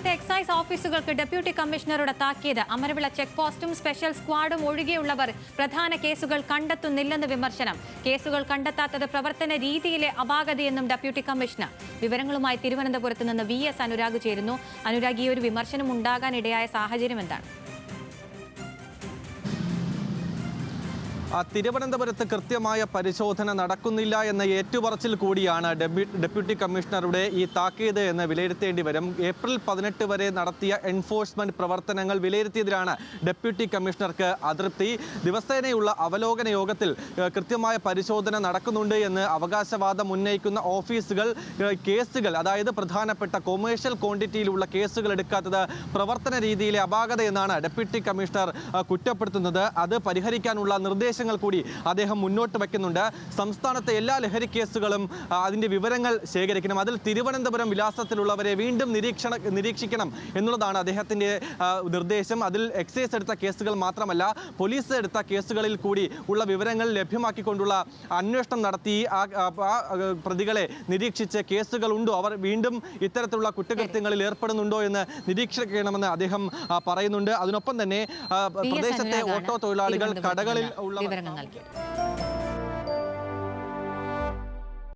തിരുവനന്തപുരത്തെ excise ഓഫീസുകൾക്ക് deputy കമ്മീഷണറുടെ താക്കീത്. അമരവിള ചെക്ക് പോസ്റ്റും സ്പെഷ്യൽ സ്ക്വാഡും ഒഴികെയുള്ളവർ പ്രധാന കേസുകൾ കണ്ടെത്തുന്നില്ലെന്ന് വിമർശനം. കേസുകൾ കണ്ടെത്താത്തത് പ്രവർത്തന രീതിയിലെ അപാകതയെന്നും ഡെപ്യൂട്ടി കമ്മീഷണർ. വിവരങ്ങളുമായി തിരുവനന്തപുരത്ത് നിന്ന് വി എസ് അനുരാഗ് ചേരുന്നു. അനുരാഗ് ഈ ഒരു വിമർശനം ഉണ്ടാകാനിടയായ സാഹചര്യം എന്താണ്? തിരുവനന്തപുരത്ത് കൃത്യമായ പരിശോധന നടക്കുന്നില്ല എന്ന ഏറ്റുപറച്ചിൽ കൂടിയാണ് ഡെപ്യൂട്ടി കമ്മീഷണറുടെ ഈ താക്കീത് എന്ന് വിലയിരുത്തേണ്ടി വരും. ഏപ്രിൽ പതിനെട്ട് വരെ നടത്തിയ എൻഫോഴ്സ്മെന്റ് പ്രവർത്തനങ്ങൾ വിലയിരുത്തിയതിലാണ് ഡെപ്യൂട്ടി കമ്മീഷണർക്ക് അതൃപ്തി. ദിവസേനയുള്ള അവലോകന യോഗത്തിൽ കൃത്യമായ പരിശോധന നടക്കുന്നുണ്ട് എന്ന് അവകാശവാദം ഉന്നയിക്കുന്ന ഓഫീസുകൾ കേസുകൾ അതായത് പ്രധാനപ്പെട്ട കൊമേഴ്ഷ്യൽ ക്വാണ്ടിറ്റിയിലുള്ള കേസുകൾ എടുക്കാത്തത് പ്രവർത്തന രീതിയിലെ അപാകത എന്നാണ് ഡെപ്യൂട്ടി കമ്മീഷണർ കുറ്റപ്പെടുത്തുന്നത്. അത് പരിഹരിക്കാനുള്ള നിർദ്ദേശങ്ങൾ കൂടി അദ്ദേഹം മുന്നോട്ട് വയ്ക്കുന്നുണ്ട്. സംസ്ഥാനത്തെ എല്ലാ ലഹരി കേസുകളും അതിന്റെ അതിന്റെ വിവരങ്ങൾ ശേഖരിക്കണം. അതിൽ തിരുവനന്തപുരം വിലാസത്തിലുള്ളവരെ വീണ്ടും നിരീക്ഷണ നിരീക്ഷിക്കണം എന്നുള്ളതാണ് അദ്ദേഹത്തിന്റെ നിർദ്ദേശം. അതിൽ എക്സൈസ് എടുത്ത കേസുകൾ മാത്രമല്ല പോലീസ് എടുത്ത കേസുകളിൽ കൂടി ഉള്ള വിവരങ്ങൾ ലഭ്യമാക്കിക്കൊണ്ടുള്ള അന്വേഷണം നടത്തി. ആ പ്രതികളെ നിരീക്ഷിച്ച് കേസുകളുണ്ടോ അവർ വീണ്ടും ഇത്തരത്തിലുള്ള കുറ്റകൃത്യങ്ങളിൽ ഏർപ്പെടുന്നുണ്ടോ എന്ന് നിരീക്ഷിക്കണമെന്ന് അദ്ദേഹം പറയുന്നുണ്ട്. അതിനൊപ്പം തന്നെ പ്രദേശത്തെ ഓട്ടോ തൊഴിലാളികൾ കടകളിൽ ഉള്ളവർ ഉള്ള വിവരങ്ങൾ നൽകിയത്